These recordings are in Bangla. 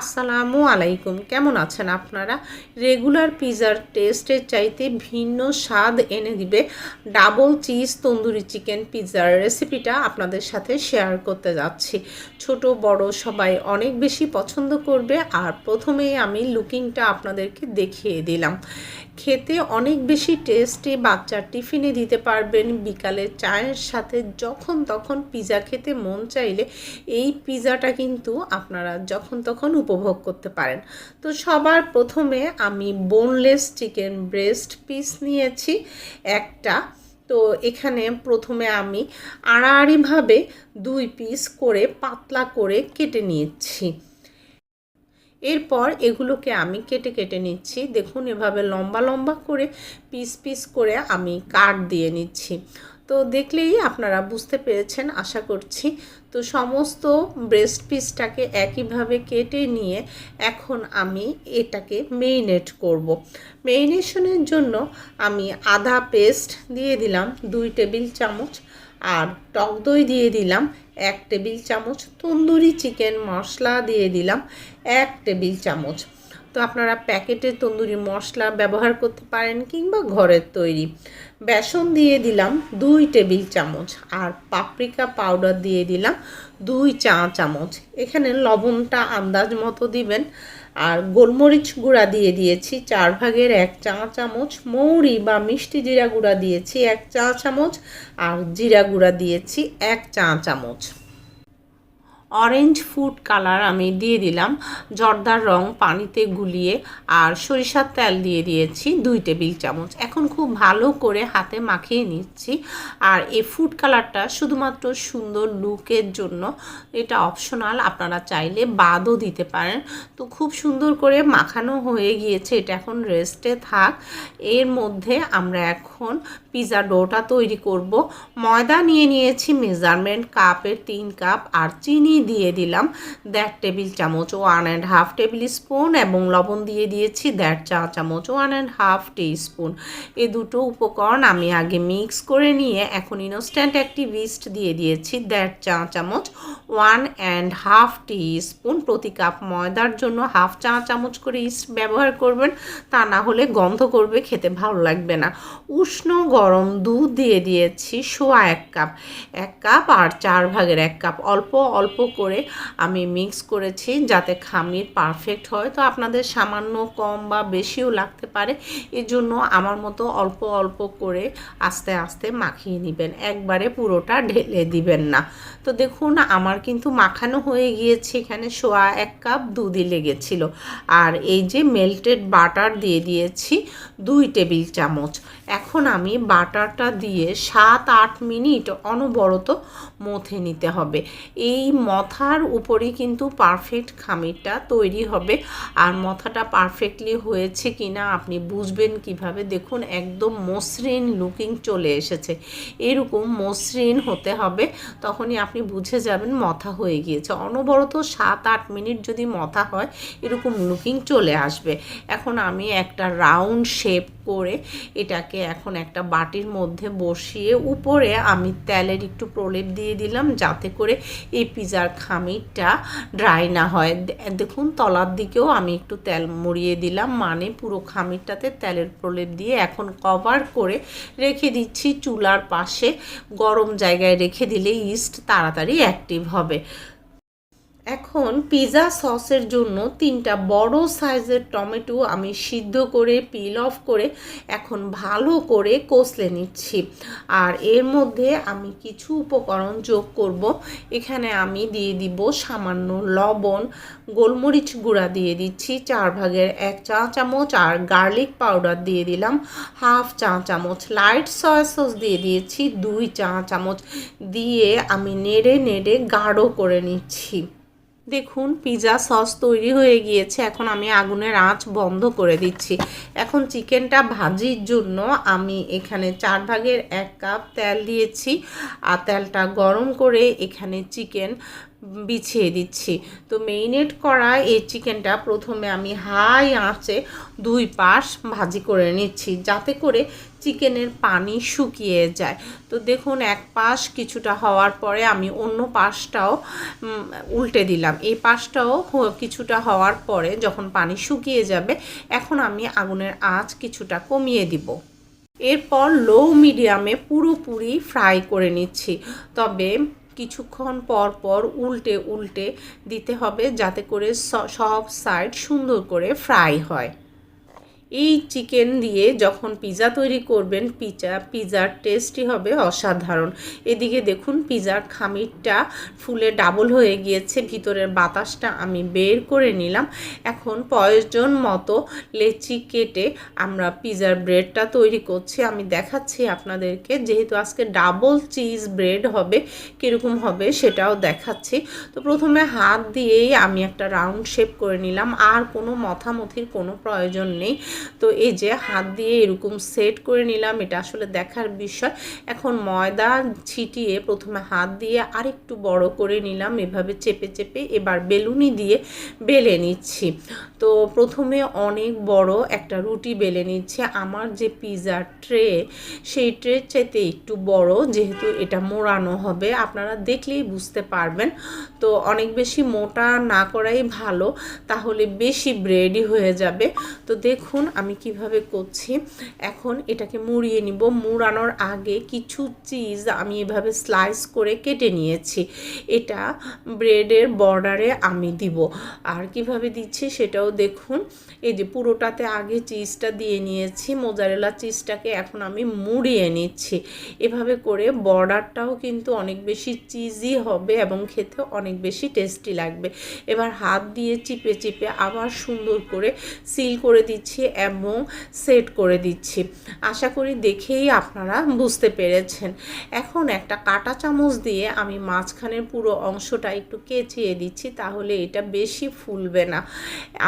আসসালামু আলাইকুম। কেমন আছেন আপনারা? রেগুলার পিজার টেস্টের চাইতে ভিন্ন স্বাদ এনে দিবে ডাবল চিজ তন্দুরি চিকেন পিজার রেসিপিটা আপনাদের সাথে শেয়ার করতে যাচ্ছি। ছোট, বড় সবাই অনেক বেশি পছন্দ করবে আর প্রথমেই আমি লুকিংটা আপনাদেরকে দেখিয়ে দিলাম। খেতে অনেক বেশি টেস্টি বাচ্চার টিফিনে দিতে পারবেন। বিকালে চায়ের সাথে যখন তখন পিজা খেতে মন চাইলে এই পিজাটা কিন্তু আপনারা যখন তখন উপভোগ করতে পারেন। তো সবার প্রথমে আমি বোনলেস চিকেন ব্রেস্ট পিস নিয়েছি একটা। তো এখানে প্রথমে আমি আড়াআড়িভাবে দুই পিস করে পাতলা করে কেটে নিয়েছি। এরপর এগুলোকে আমি কেটে কেটে নিচ্ছি। দেখুন, এভাবে লম্বা লম্বা করে পিস পিস করে আমি কাট দিয়ে নিচ্ছি। তো দেখলেই আপনারা বুঝতে পেরেছেন, আশা করছি। তো সমস্ত ব্রেস্ট পিসটাকে একইভাবে কেটে নিয়ে এখন আমি এটাকে মেরিনেট করব। মেরিনেশনের জন্য আমি আধা পেস্ট দিয়ে দিলাম, দুই টেবিল চামচ। আর টক দই দিয়ে দিলাম এক টেবিল চামচ, তন্দুরি চিকেন মশলা দিয়ে দিলাম এক টেবিল চামচ। তো আপনারা প্যাকেটে তন্দুরি মশলা ব্যবহার করতে পারেন কিংবা ঘরের তৈরি। বেসন দিয়ে দিলাম দুই টেবিল চামচ আর পাপরিকা পাউডার দিয়ে দিলাম দুই চা চামচ। এখানে লবণটা আন্দাজ মতো দিবেন। আর গোলমরিচ গুঁড়া দিয়ে দিয়েছি চার ভাগের এক চা চামচ। মৌরি বা মিষ্টি জিরা গুঁড়া দিয়েছি এক চা চামচ। আর জিরা গুঁড়া দিয়েছি এক চা চামচ। অরেঞ্জ ফুড কালার আমি দিয়ে দিলাম। জর্দার রং পানিতে গুলিয়ে আর সরিষার তেল দিয়ে দিয়েছি দুই টেবিল চামচ। এখন খুব ভালো করে হাতে মাখিয়ে নিচ্ছি। আর এই ফুড কালারটা শুধুমাত্র সুন্দর লুকের জন্য এটা অপশনাল আপনারা চাইলে বাদও দিতে পারেন। তো খুব সুন্দর করে মাখানো হয়ে গিয়েছে, এটা এখন রেস্টে থাক। এর মধ্যে আমরা এখন পিৎজা ডোটা তৈরি করব। ময়দা নিয়ে নিয়েছি মেজারমেন্ট কাপের তিন কাপ আর চিনি দিয়ে দিলাম। দেড় টেবিল চামচ one and half tablespoon এবং লবণ দিয়ে দিয়েছি দেড় চা চামচ one and half teaspoon এই দুটো উপকরণ আমি আগে মিক্স করে নিয়ে এখন ইনস্ট্যান্ট অ্যাক্টিভিস্ট দিয়ে দিয়েছি দেড় চা চামচ one and half teaspoon প্রতি কাপ ময়দার জন্য হাফ চা চামচ করে ইস্ট ব্যবহার করবেন, তা না হলে গন্ধ করবে, খেতে ভালো লাগবে না। উষ্ণ গরম দুধ দিয়ে দিয়েছি সোয়া এক কাপ এক কাপ আর চার ভাগের এক কাপ অল্প অল্প করে আমি মিক্স করেছি যাতে খামির পারফেক্ট হয়। তো আপনাদের সামান্য কম বা বেশিও লাগতে পারে। এজন্য আমার মতো অল্প অল্প করে আস্তে আস্তে মাখিয়ে নেবেন। একবারে পুরোটা ঢেলে দিবেন না। তো দেখুন, আমার কিন্তু মাখানো হয়ে গিয়েছে। এখানে সোয়া এক কাপ দুধই লেগেছিল। আর এই যে মেল্টেড বাটার দিয়ে দিয়েছি, দুই টেবিল চামচ। এখন আমি বাটারটা দিয়ে সাত, আট মিনিট অনবরত মথে নিতে হবে। এই মথার উপরেই কিন্তু পারফেক্ট খামিরটা তৈরি হবে। আর মথাটা পারফেক্টলি হয়েছে কিনা আপনি বুঝবেন কীভাবে? দেখুন, একদম মসৃণ লুকিং চলে এসেছে। এরকম মসৃণ হতে হবে, তখনই আপনি বুঝে যাবেন মথা হয়ে গিয়েছে। অনবরত সাত, আট মিনিট যদি মথা হয়, এরকম লুকিং চলে আসবে। এখন আমি একটা রাউন্ড শেপ করে এটাকে এখন একটা বাটির মধ্যে বসিয়ে উপরে আমি তেলের একটু প্রলেপ দিয়ে দিলাম যাতে করে এই পিজার খামিরটা ড্রাই না হয়। দেখুন তলার দিকেও আমি একটু তেল মুড়িয়ে দিলাম মানে পুরো খামিরটাতে তেলের প্রলেপ দিয়ে এখন কভার করে রেখে দিচ্ছি। চুলার পাশে গরম জায়গায় রেখে দিলে ইস্ট তাড়াতাড়ি অ্যাক্টিভ হবে। এখন পিৎজা সসের জন্য তিনটা বড় সাইজের টমেটো আমি সিদ্ধ করে পিল অফ করে এখন ভালো করে কষলে নিচ্ছি। আর এর মধ্যে আমি কিছু উপকরণ যোগ করব। এখানে আমি দিয়ে দিব সামান্য লবণ, গোলমরিচ গুঁড়া দিয়ে দিচ্ছি, চার ভাগের এক চা চামচ, আর গার্লিক পাউডার দিয়ে দিলাম হাফ চা চামচ। লাইট সয়া সস দিয়ে দিয়েছি দুই চা চামচ। দিয়ে আমি নেড়ে নেড়ে গাঢ় করে নিচ্ছি। দেখুন পিজা সস তৈরি হয়ে গিয়েছে। এখন আমি আগুনের আঁচ বন্ধ করে দিচ্ছি। এখন চিকেনটা ভাজির জন্য আমি এখানে চার ভাগের এক কাপ তেল দিয়েছি। আর তেলটা গরম করে এখানে চিকেন বিছিয়ে দিচ্ছি। তো মেরিনেট করা এই চিকেনটা প্রথমে আমি হাই আঁচে দুই পাশ ভাজি করে নিচ্ছি, যাতে করে চিকেনের পানি শুকিয়ে যায়। তো দেখুন, এক পাশ কিছুটা হওয়ার পরে আমি অন্য পাশটাও উল্টে দিলাম। এই পাশটাও কিছুটা হওয়ার পরে যখন পানি শুকিয়ে যাবে, এখন আমি আগুনের আঁচ কিছুটা কমিয়ে দিব। এরপর লো মিডিয়ামে পুরোপুরি ফ্রাই করে নিচ্ছি। তবে কিছুক্ষণ পর পর উল্টে উল্টে দিতে হবে যাতে করে সব সাইড সুন্দর করে ফ্রাই হয়। এই চিকেন দিয়ে যখন পিৎজা তৈরি করবেন, পিজা পিৎজার টেস্টই হবে অসাধারণ। এদিকে দেখুন পিৎজার খামিরটা ফুলে ডাবল হয়ে গিয়েছে, ভিতরের বাতাসটা আমি বের করে নিলাম। এখন প্রয়োজন মতো লেচি কেটে আমরা পিৎজার ব্রেডটা তৈরি করছি। আমি দেখাচ্ছি আপনাদেরকে, যেহেতু আজকে ডাবল চিজ ব্রেড হবে, কীরকম হবে সেটাও দেখাচ্ছি। তো প্রথমে হাত দিয়েই আমি একটা রাউন্ড শেপ করে নিলাম, আর কোনো মথামথির কোনো প্রয়োজন নেই। তো এই যে হাত দিয়ে এরকম সেট করে নিলাম, এটা আসলে দেখার বিষয়। এখন ময়দা ছিটিয়ে প্রথমে হাত দিয়ে আরেকটু বড় করে নিলাম, এভাবে চেপে চেপে এবার বেলুনি দিয়ে বেলে নিচ্ছি। তো প্রথমে অনেক বড় একটা রুটি বেলে নিচ্ছে। আমার যে পিৎজার ট্রে সেই ট্রের চাইতে একটু বড়, যেহেতু এটা মোড়ানো হবে, আপনারা দেখলেই বুঝতে পারবেন। তো অনেক বেশি মোটা না করাই ভালো, তাহলে বেশি ব্রেডই হয়ে যাবে। তো দেখুন আমি কীভাবে করছি, এখন এটাকে মুড়িয়ে নিব। মুড়ানোর আগে কিছু চিজ আমি এভাবে স্লাইস করে কেটে নিয়েছি। এটা ব্রেডের বর্ডারে আমি দিব। আর কীভাবে দিচ্ছি সেটাও দেখুন। এই যে পুরোটাতে আগে চিজটা দিয়ে নিয়েছি মোজারেলা চিজটাকে এখন আমি মুড়িয়ে নিচ্ছি। এভাবে করে বর্ডারটাও কিন্তু অনেক বেশি চিজি হবে এবং খেতে অনেক বেশি টেস্টি লাগবে। এবার হাত দিয়ে চিপে চিপে আবার সুন্দর করে সিল করে দিচ্ছি। এবং সেট করে দিচ্ছি। আশা করি দেখেই আপনারা বুঝতে পেরেছেন। এখন একটা কাঁটা চামচ দিয়ে আমি মাঝখানের পুরো অংশটা একটু কেচিয়ে দিচ্ছি, তাহলে এটা বেশি ফুলবে না।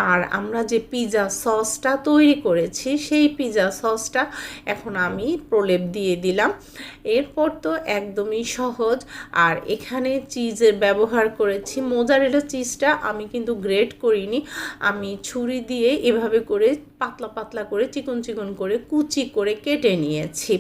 আর আমরা যে পিৎজা সসটা তৈরি করেছি, সেই পিৎজা সসটা এখন আমি প্রলেপ দিয়ে দিলাম। এরপর তো একদমই সহজ। আর এখানে চিজের ব্যবহার করেছি। মোজারেলা চিজটা আমি কিন্তু গ্রেট করিনি। আমি ছুরি দিয়ে এভাবে করে পাতলা পাতলা পাতলা করে, চিকন চিকন করে, কুচি করে কেটে নিয়েছি।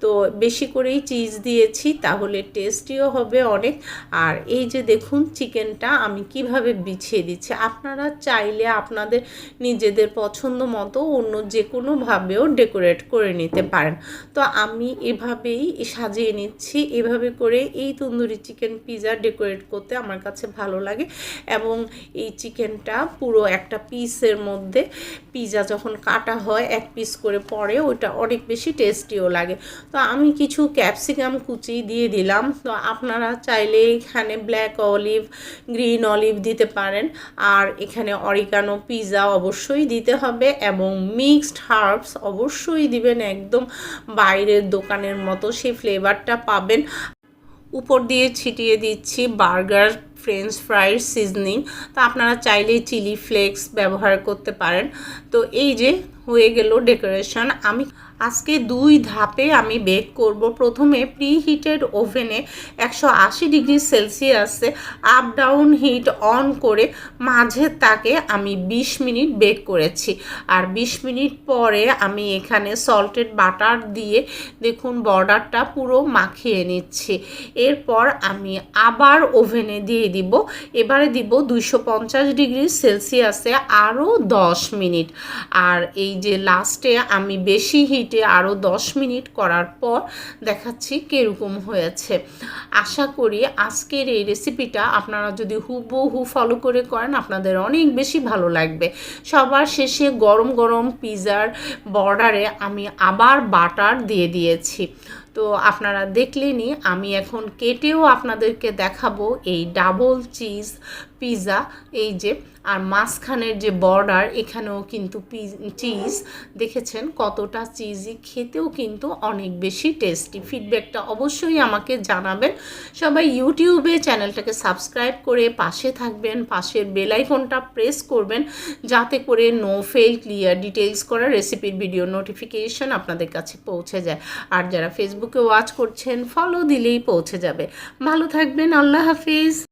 তো বেশি করেই চিজ দিয়েছি, তাহলে টেস্টিও হবে অনেক। আর এই যে দেখুন, চিকেনটা আমি কীভাবে বিছিয়ে দিচ্ছি। আপনারা চাইলে আপনাদের নিজেদের পছন্দ মতো অন্য যে কোনোভাবেও ডেকোরেট করে নিতে পারেন। তো আমি এভাবেই সাজিয়ে নিচ্ছি। এভাবে করে এই তন্দুরি চিকেন পিৎজা ডেকোরেট করতে আমার কাছে ভালো লাগে। এবং এই চিকেনটা পুরো একটা পিসের মধ্যে পিৎজা যখন কাটা হয় এক পিস করে, পরে ওটা অনেক বেশি টেস্টিও লাগে। তো আমি কিছু ক্যাপসিকাম কুচি দিয়ে দিলাম। তো আপনারা চাইলে এখানে ব্ল্যাক অলিভ গ্রিন অলিভ দিতে পারেন। আর এখানে অরিকানো পিৎজা অবশ্যই দিতে হবে এবং মিক্সড হার্বস অবশ্যই দিবেন। একদম বাইরের দোকানের মতো সেই ফ্লেভারটা পাবেন। উপর দিয়ে ছিটিয়ে দিচ্ছি বার্গার, ফ্রেঞ্চ ফ্রাইড সিজনিং। তো আপনারা চাইলে চিলি ফ্লেক্স ব্যবহার করতে পারেন। তো এই যে হয়ে গেল ডেকোরেশন, আমি আজকে দুই ধাপে আমি বেক করব। প্রথমে প্রি হিটেড ওভেনে একশো আশি ডিগ্রি সেলসিয়াসে আপ ডাউন হিট অন করে মাঝে তাকে আমি 20 মিনিট বেক করেছি। আর 20 মিনিট পরে আমি এখানে সল্টেড বাটার দিয়ে দেখুন বর্ডারটা পুরো মাখিয়ে নিচ্ছি। এরপর আমি আবার ওভেনে দিয়ে দিব। এবারে দিব দুইশো পঞ্চাশ ডিগ্রি সেলসিয়াসে আরও দশ মিনিট। আর এই যে লাস্টে আমি বেশি হিটে আরও দশ মিনিট করার পর দেখাচ্ছি কীরকম হয়েছে। আশা করি আজকের এই রেসিপিটা আপনারা যদি হুবহু ফলো করে করেন, আপনাদের অনেক বেশি ভালো লাগবে। সবার শেষে গরম গরম পিৎজার বর্ডারে আমি আবার বাটার দিয়ে দিয়েছি। তো আপনারা দেখলেনই আমি এখন কেটেও আপনাদেরকে দেখাবো এই ডাবল চিজ পিৎজা এই যে আর মাঝখানের যে বর্ডার এখানেও কিন্তু চিজ দেখেছেন কতটা চিজি খেতেও কিন্তু অনেক বেশি টেস্টি ফিডব্যাকটা অবশ্যই আমাকে জানাবেন। সবাই ইউটিউবে চ্যানেলটাকে সাবস্ক্রাইব করে পাশে থাকবেন, পাশের বেলাইকনটা প্রেস করবেন, যাতে করে নো ফেল ক্লিয়ার ডিটেলস করা রেসিপির ভিডিও নোটিফিকেশন আপনাদের কাছে পৌঁছে যায়। আর যারা ফেসবুকে ওয়াচ করছেন ফলো দিলেই পৌঁছে যাবে। ভালো থাকবেন, আল্লাহ হাফিজ।